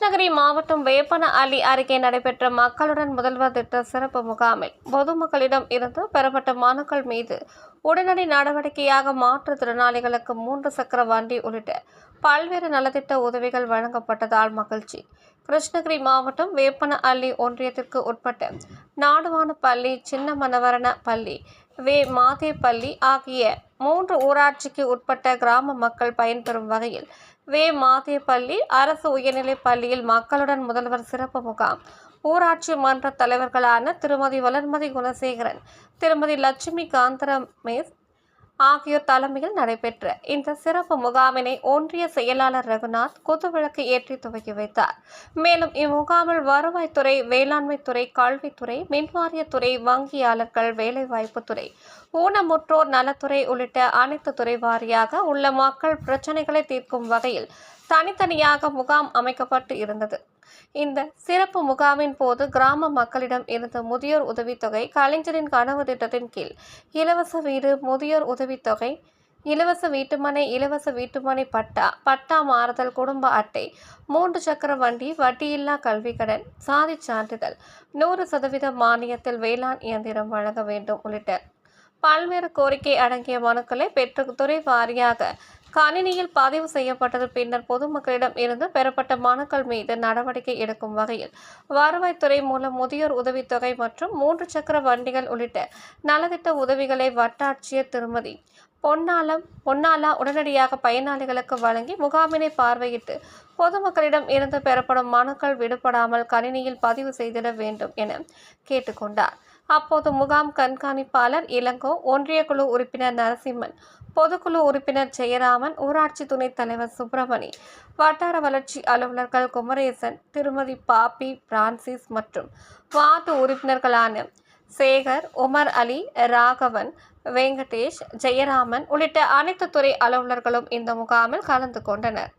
கிருஷ்ணகிரி மாவட்டம் வேப்பன அள்ளி அருகே நடைபெற்ற மக்களுடன் முதல்வர் திட்ட சிறப்பு முகாமில் பொதுமக்களிடம் இருந்து பெறப்பட்ட மனுக்கள் மீது உடனடி நடவடிக்கையாக மாற்றுத்திறனாளிகளுக்கு மூன்று சக்கர வண்டி உள்ளிட்ட பல்வேறு நலத்திட்ட உதவிகள் வழங்கப்பட்டதால் மகிழ்ச்சி. கிருஷ்ணகிரி மாவட்டம் வேப்பன அள்ளி ஒன்றியத்திற்கு உட்பட்ட நாடுவான பள்ளி சின்ன மனவரண பள்ளி வே மாதேப்பள்ளி ஆகிய மூன்று ஊராட்சிக்கு உட்பட்ட கிராம மக்கள் பயன்பெறும் வகையில் வே மாதேப்பள்ளி அரசு உயர்நிலைப் பள்ளியில் மக்களுடன் முதல்வர் சிறப்பு முகாம். ஊராட்சி மன்ற தலைவர்களான திருமதி வளர்மதி குணசேகரன் திருமதி லட்சுமி காந்தரமேஷ் ஆகியோர் தலைமையில் நடைபெற்ற இந்த சிறப்பு முகாமினை ஒன்றிய செயலாளர் ரகுநாத் குத்துவிளக்கு ஏற்றி துவக்கி வைத்தார். மேலும் இம்முகாமில் வருவாய்த்துறை வேளாண்மைத்துறை கல்வித்துறை மின்வாரியத்துறை வங்கியாளர்கள் வேலைவாய்ப்புத்துறை ஊனமுற்றோர் நலத்துறை உள்ளிட்ட அனைத்து துறை வாரியாக உள்ள மக்கள் பிரச்சனைகளை தீர்க்கும் வகையில் தனித்தனியாக முகாம் அமைக்கப்பட்டு இருந்தது. இந்த சிறப்பு முகாமின் போது கிராம மக்களிடம் இருந்த முதியோர் உதவித்தொகை கலைஞரின் கனவு திட்டத்தின் கீழ் இலவச வீடு முதியோர் உதவித்தொகை இலவச வீட்டுமனை இலவச வீட்டுமனை பட்டா பட்டா மாறுதல் குடும்ப அட்டை மூன்று சக்கர வண்டி வட்டியில்லா கல்வி கடன் சாதி சான்றிதழ் நூறு சதவீத மானியத்தில் வேளாண் இயந்திரம் வழங்க வேண்டும் உள்ளிட்ட பல்வேறு கோரிக்கை அடங்கிய மனுக்களை பெற்று துறை வாரியாக கணினியில் பதிவு செய்யப்பட்டது. பின்னர் பொதுமக்களிடம் இருந்து பெறப்பட்ட மனுக்கள் மீது நடவடிக்கை எடுக்கும் வகையில் வருவாய்த்துறை மூலம் முதியோர் உதவித்தொகை மற்றும் மூன்று சக்கர வண்டிகள் உள்ளிட்ட நலத்திட்ட உதவிகளை வட்டாட்சியர் திருமதி பொன்னாலம் பொன்னாலா உடனடியாக பயனாளிகளுக்கு வழங்கி முகாமினை பார்வையிட்டு பொதுமக்களிடம் இருந்து பெறப்படும் மனுக்கள் விடுபடாமல் கணினியில் பதிவு செய்திட வேண்டும் என கேட்டுக்கொண்டார். அப்போது முகாம் கண்காணிப்பாளர் இளங்கோ ஒன்றிய குழு உறுப்பினர் நரசிம்மன் பொதுக்குழு உறுப்பினர் ஜெயராமன் ஊராட்சி துணைத் தலைவர் சுப்பிரமணி வட்டார வளர்ச்சி அலுவலர்கள் குமரேசன் திருமதி பாப்பி பிரான்சிஸ் மற்றும் வார்டு உறுப்பினர்களான சேகர் உமர் அலி ராகவன் வெங்கடேஷ் ஜெயராமன் உள்ளிட்ட அனைத்து துறை அலுவலர்களும் இந்த முகாமில் கலந்து கொண்டனர்.